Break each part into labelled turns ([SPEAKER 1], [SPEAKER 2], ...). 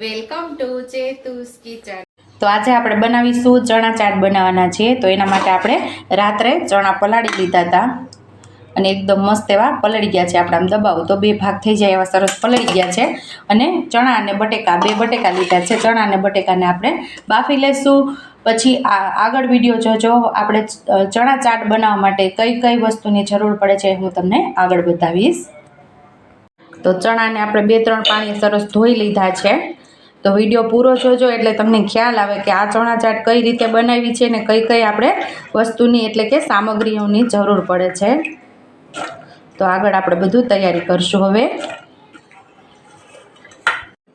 [SPEAKER 1] Welcome to ચેતુસ kitchen.
[SPEAKER 2] તો આજે આપણે બનાવીશું ચણા ચાટ બનાવવાના છે તો એના માટે આપણે રાત્રે ચણા પલાળી લીધા હતા. અને એકદમ મસ્ત એવા પલળી ગયા છે આપણે આમ દબાવો. તો બે ભાગ થઈ જાય એવા સરસ પલળી ગયા છે. અને ચણા અને બટેકા, બે બટેકા લીધા છે. ચણા અને બટેકાને આપણે બાફી લેશું. પછી આ આગળ વીડિયો જોજો. આપણે ચણા ચાટ બનાવવા માટે કઈ કઈ વસ્તુની જરૂર પડે છે હું તમને આગળ બતાવીશ. તો ચણાને આપણે બે ત્રણ પાણી સરસ ધોઈ લીધા છે. તો વીડિયો પૂરો જોજો એટલે તમને ખ્યાલ આવે કે આ ચણા ચાટ કઈ રીતે બનાવી છે ને કઈ કઈ આપણે વસ્તુની એટલે કે સામગ્રીઓની જરૂર પડે છે. તો આગળ આપણે બધું તૈયારી કરશું હવે.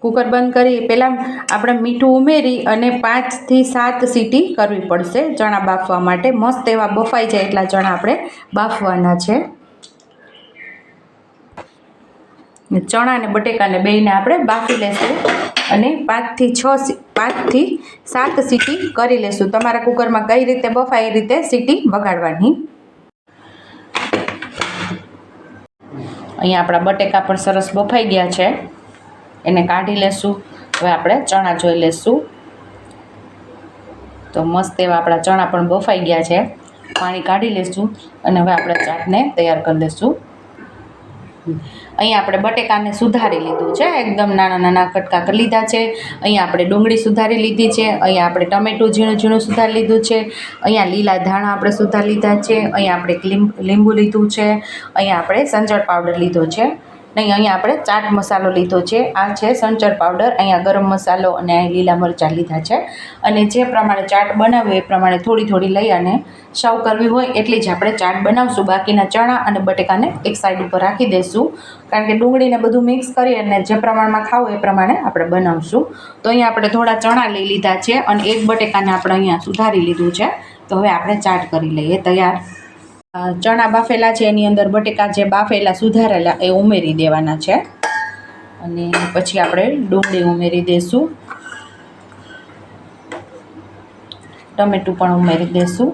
[SPEAKER 2] કુકર બંધ કરી પહેલાં આપણે મીઠું ઉમેરી અને પાંચથી સાત સીટી કરવી પડશે ચણા બાફવા માટે. મસ્ત એવા બફાઈ જાય એટલા ચણા આપણે બાફવાના છે ને ચણા અને બટેકાને બેયને આપણે બાફી લેશું અને પાંચથી છ પાંચથી સાત સીટી કરી લેશું. તમારા કુકરમાં કઈ રીતે બફાય એ રીતે સીટી વગાડવાની. અહીંયા આપણા બટેકા પણ સરસ બફાઈ ગયા છે. એને કાઢી લેશું. હવે આપણે ચણા જોઈ લેશું. તો મસ્ત એવા આપણા ચણા પણ બફાઈ ગયા છે. પાણી કાઢી લેશું અને હવે આપણે ચાટને તૈયાર કરી લેશું. અહીંયા આપણે બટેકાને સુધારી લીધું છે, એકદમ નાના નાના કટકા કરી લીધા છે. અહીંયા આપણે ડુંગળી સુધારી લીધી છે, અહીંયા આપણે ટમેટું ઝીણું ઝીણું સુધારી લીધું છે. અહીંયા લીલા ધાણા આપણે સુધારી લીધા છે, અહીંયા આપણે લીંબુ લીધું છે, અહીંયા આપણે સંચળ પાવડર લીધો છે. નહીં અહીંયા આપણે ચાટ મસાલો લીધો છે. આ છે સંચર પાવડર. અહીંયા ગરમ મસાલો અને લીલા મરચાં લીધા છે. અને જે પ્રમાણે ચાટ બનાવવી એ પ્રમાણે થોડી થોડી લઈ અને સર્વ કરવી હોય એટલી જ આપણે ચાટ બનાવશું. બાકીના ચણા અને બટેકાને એક સાઈડ ઉપર રાખી દઈશું. કારણ કે ડુંગળીને બધું મિક્સ કરી અને જે પ્રમાણમાં ખાવું એ પ્રમાણે આપણે બનાવશું. તો અહીંયા આપણે થોડા ચણા લઈ લીધા છે અને એક બટેકાને આપણે અહીંયા સુધારી લીધું છે. તો હવે આપણે ચાટ કરી લઈએ. તૈયાર? ચણા બાફેલા છે, એની અંદર બટેકા જે બાફેલા સુધારેલા એ ઉમેરી દેવાના છે. અને પછી આપણે ડુંગળી ઉમેરી દઈશું ટમેટું પણ ઉમેરી દઈશું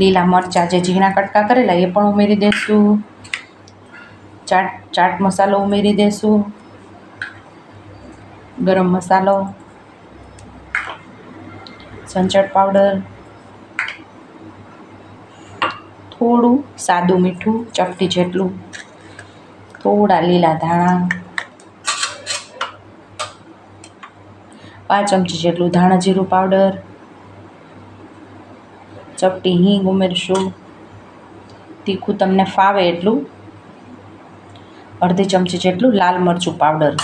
[SPEAKER 2] લીલા મરચાં જે ઝીણા કટકા કરેલા એ પણ ઉમેરી દઈશું ચાટ ચાટ મસાલો ઉમેરી દઈશું ગરમ મસાલો. સંચટ પાવડર. થોડું, સાદું મીઠું, ચપટી જેટલું. થોડા લીલા ધાણા. પાંચ ચમચી જેટલું ધાણા જીરું પાવડર. ચપટી હિંગ ઉમેરશું. તીખું તમને ફાવે એટલું. અડધી ચમચી જેટલું લાલ મરચું પાવડર.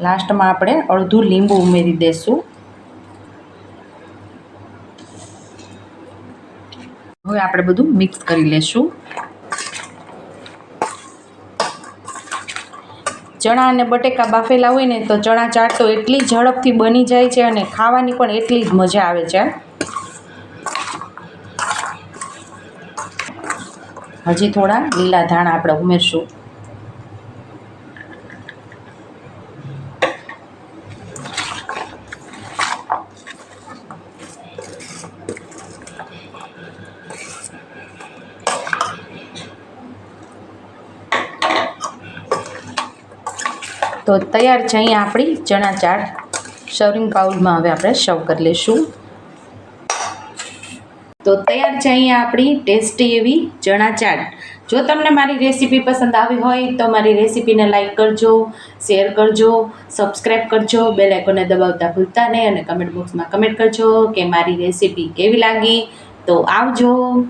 [SPEAKER 2] લાસ્ટમાં આપણે અડધું લીંબુ ઉમેરી દઈશું હવે આપણે બધું મિક્સ કરી લેશું. ચણા અને બટેકા બાફેલા હોય ને તો ચણા ચાટ તો એટલી ઝડપથી બની જાય છે અને ખાવાની પણ એટલી જ મજા આવે છે. હજી થોડા લીલા ધાણા આપણે ઉમેરશું. તો તૈયાર છે અહીંયા આપણી ચણા ચાટ. સર્વિંગ બાઉલમાં હવે આપણે સર્વ કરી લઈશું. તો તૈયાર છે અહીંયા આપણી ટેસ્ટી એવી ચણા ચાટ. જો તમને મારી રેસીપી પસંદ આવી હોય તો મારી રેસીપીને લાઈક કરજો, શેર કરજો સબસ્ક્રાઈબ કરજો, બેલ દબાવતા ભૂલતા નહીં અને કમેન્ટ બોક્સમાં કમેન્ટ કરજો કે મારી રેસીપી કેવી લાગી તો આવજો.